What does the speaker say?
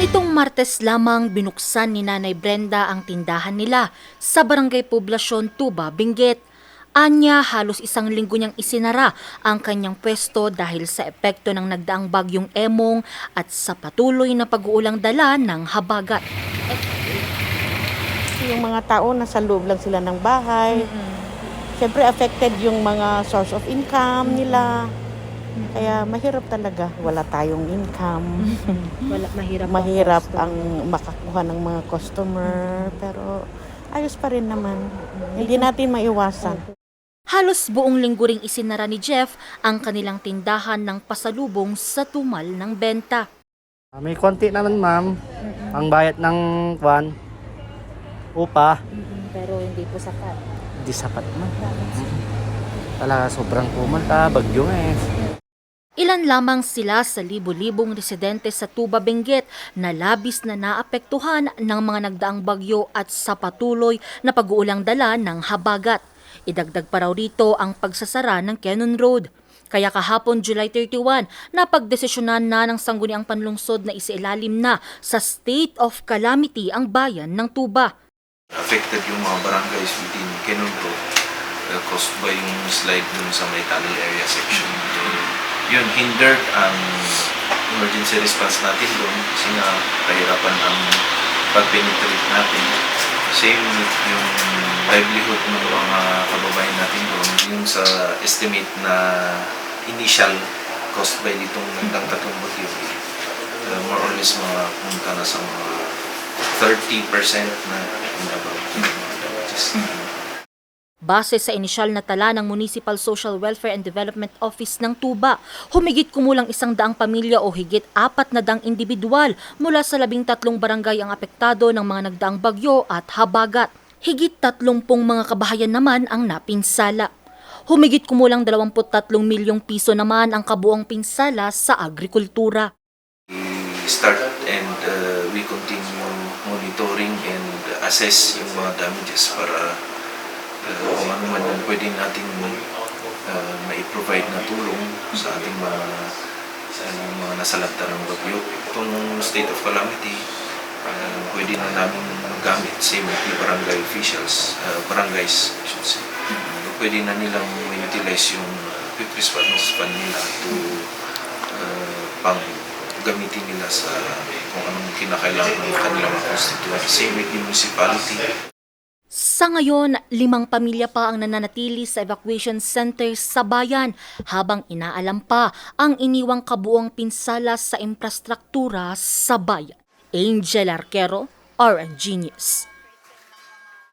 Nitong Martes lamang binuksan ni Nanay Brenda ang tindahan nila sa Barangay Poblasyon Tuba, Benguet. Anya, halos isang linggo niyang isinara ang kanyang pwesto dahil sa epekto ng nagdaang bagyong Emong at sa patuloy na pag-uulang dala ng habagat. Yung mga tao nasa loob lang sila ng bahay. Siyempre affected yung mga source of income nila. Kaya mahirap talaga. Wala tayong income. Wala, mahirap, mahirap ang makakuha ng mga customer. Pero ayos pa rin naman. Hindi natin maiwasan. Halos buong linggo ring isinara ni Jeff ang kanilang tindahan ng pasalubong sa tumal ng benta. Ah, May konti naman ma'am. Ang bayad ng kwan, upa, Pero hindi po sapat. di sapat ma'am. Talaga sobrang pumunta, bagyo nga eh. Ilan lamang sila sa libo-libong residente sa Tuba Benguet na labis na naapektuhan ng mga nagdaang bagyo at sa patuloy na pag-uulang dala ng habagat. Idagdag pa raw rito ang pagsasara ng Cannon Road. Kaya kahapon July 31, napagdesisyonan na ng sangguniang panlungsod na isilalim na sa state of calamity ang bayan ng Tuba. affected yung mga barangays within Quezon Road uh, caused by yung slide dun sa may tunnel area section. Yun, hindered ang emergency response natin doon kasi nga kahirapan ang pag-penetrate natin. Same with yung livelihood ng mga kababayan natin doon, yung sa estimate na initial cost by ditong nagdang tatlong bagyo, uh, more or less mga punta na sa mga 30% na in Base sa inisyal na tala ng Municipal Social Welfare and Development Office ng Tuba, humigit kumulang isang daang pamilya o higit apat na daang individual mula sa labing tatlong barangay ang apektado ng mga nagdaang bagyo at habagat. Higit tatlumpong mga kabahayan naman ang napinsala. Humigit kumulang 23 milyong piso naman ang kabuong pinsala sa agrikultura. We start and uh, we continue monitoring and assess yung mga damages para uh, kung ano man yung pwede nating uh, mai-provide na tulong sa ating mga sa yung mga nasalanta ng bagyo. Itong state of calamity, uh, pwede na namin magamit same with barangay officials, uh, barangays, I should say. Pwede na nilang ma-utilize yung quick response fund nila to uh, pang gamitin nila sa kung anong kinakailangan ng kanilang mga constituent. Same with the municipality. Sa ngayon, limang pamilya pa ang nananatili sa evacuation center sa bayan habang inaalam pa ang iniwang kabuong pinsala sa infrastruktura sa bayan. Angel Arquero, RNG News.